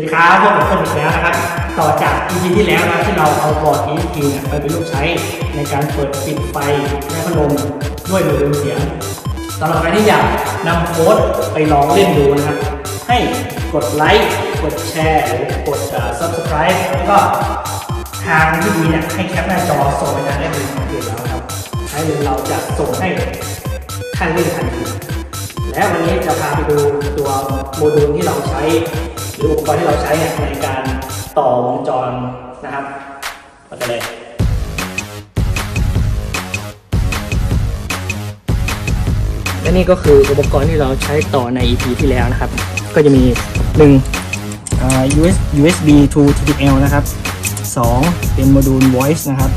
วัสดีครับพบกับผมอีกแล้วนะครับ ต่อจาก EP ที่แล้วนะที่เราเอาบอร์ด ESP เนี่ยไปเป็นลูกใช้ในการเปิดปิดไฟและพัดลมด้วยโมดูลเสียงสำหรับใครที่อยากนำโค้ดไปลองเล่นดูนะครับ ให้กดไลค์กดแชร์หรือกด subscribe แล้วก็ทางที่ดีเนี่ยให้แคปหน้าจอส่งไปทางแอดมินของเพจเราครับให้เราจะส่งให้ท่านเล่นทันทีและวันนี้จะพาไปดูตัวโมดูลที่เราใช้ รืออุปกรณ์ที่เราใช้ในการต่อวงจรนะครับมาเลยและนี่ก็คืออุปกรณ์ที่เราใช้ต่อใน EP ที่แล้วนะครับ ก็จะมี1อ่า US USB to TTL นะครับ 2 เป็นโมดูล voice นะครับ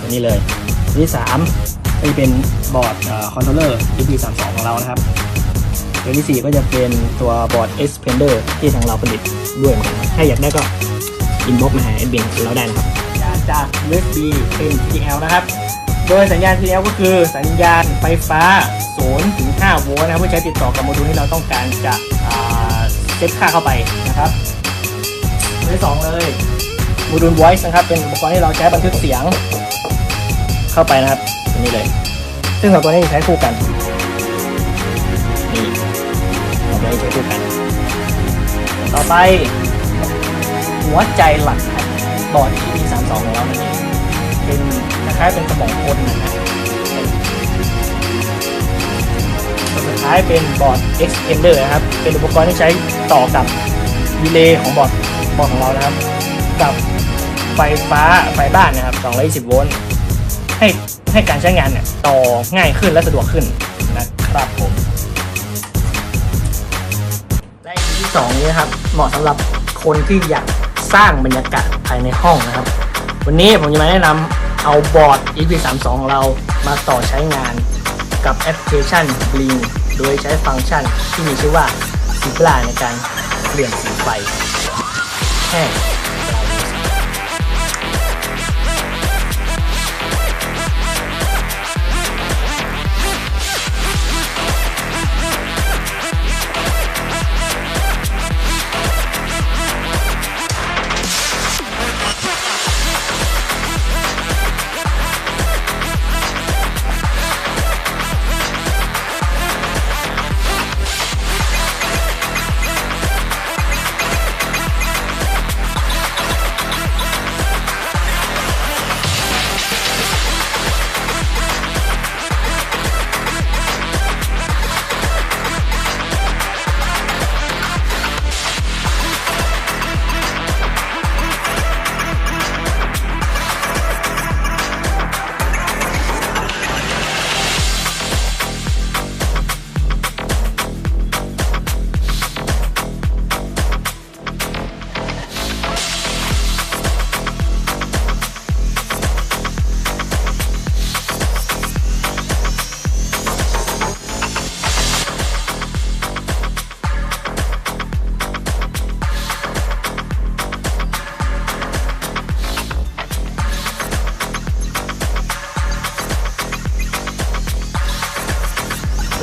ตัวนี้เลยตัวที่3ก็จะเป็นบอร์ดคอนโทรลเลอร์ USB 32 ของเรานะครับ ตัวที่ 4 ก็จะเป็นตัวบอร์ด Xpander ที่ทางเราผลิตด้วยเหมือนกันครับถ้าอยากได้ก็อินบ็อกมาหาแอดมินเราได้นะครับสัญญาณจาก USB เป็น TTL นะครับ โดยสัญญาณ TTL ก็คือสัญญาณไฟฟ้า0ถึง5โวลต์นะครับเพื่อใช้ติดต่อกับโมดูลที่เราต้องการจะเซตค่าเข้าไปนะครับตัวที่2เลยโมดูล voice นะครับ เป็นอุปกรณ์ที่เราใช้บันทึกเสียง เข้าไปนะครับตัวนี้เลย ซึ่งสองตัวนี้ใช้คู่กัน สองตัวนี้ใช้คู่กัน ต่อไป หัวใจหลักบอร์ด EP 3 2 ของเรานั่นเองเป็นคล้ายๆเป็นสมองคนนะฮะตัวสุดท้ายเป็นบอร์ด Extender นะครับ เป็นอุปกรณ์ที่ใช้ต่อกับดีเลย์ของบอร์ดบอร์ดของเรานะครับ กับไฟฟ้าไฟบ้านนะครับ220โวลต์ให้ให้การใช้งานเนี่ยต่อง่ายขึ้นและสะดวกขึ้นนะครับผม และอีที่สองนี้นะครับ เหมาะสำหรับคนที่อยากสร้างบรรยากาศภายในห้องนะครับ วันนี้ผมจะมาแนะนำเอาบอร์ด EP32 ของเรามาต่อใช้งานกับแอปพลิเคชัน Bling โดยใช้ฟังก์ชันที่มีชื่อว่า s i b l a ในการเปลี่ยนสีไฟแค่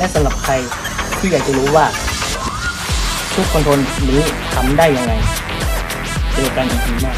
และสำหรับใครที่อยากจะรู้ว่า ชุดคอนโทรลนี้ทำได้ยังไงเจอกันอีกทีหน้า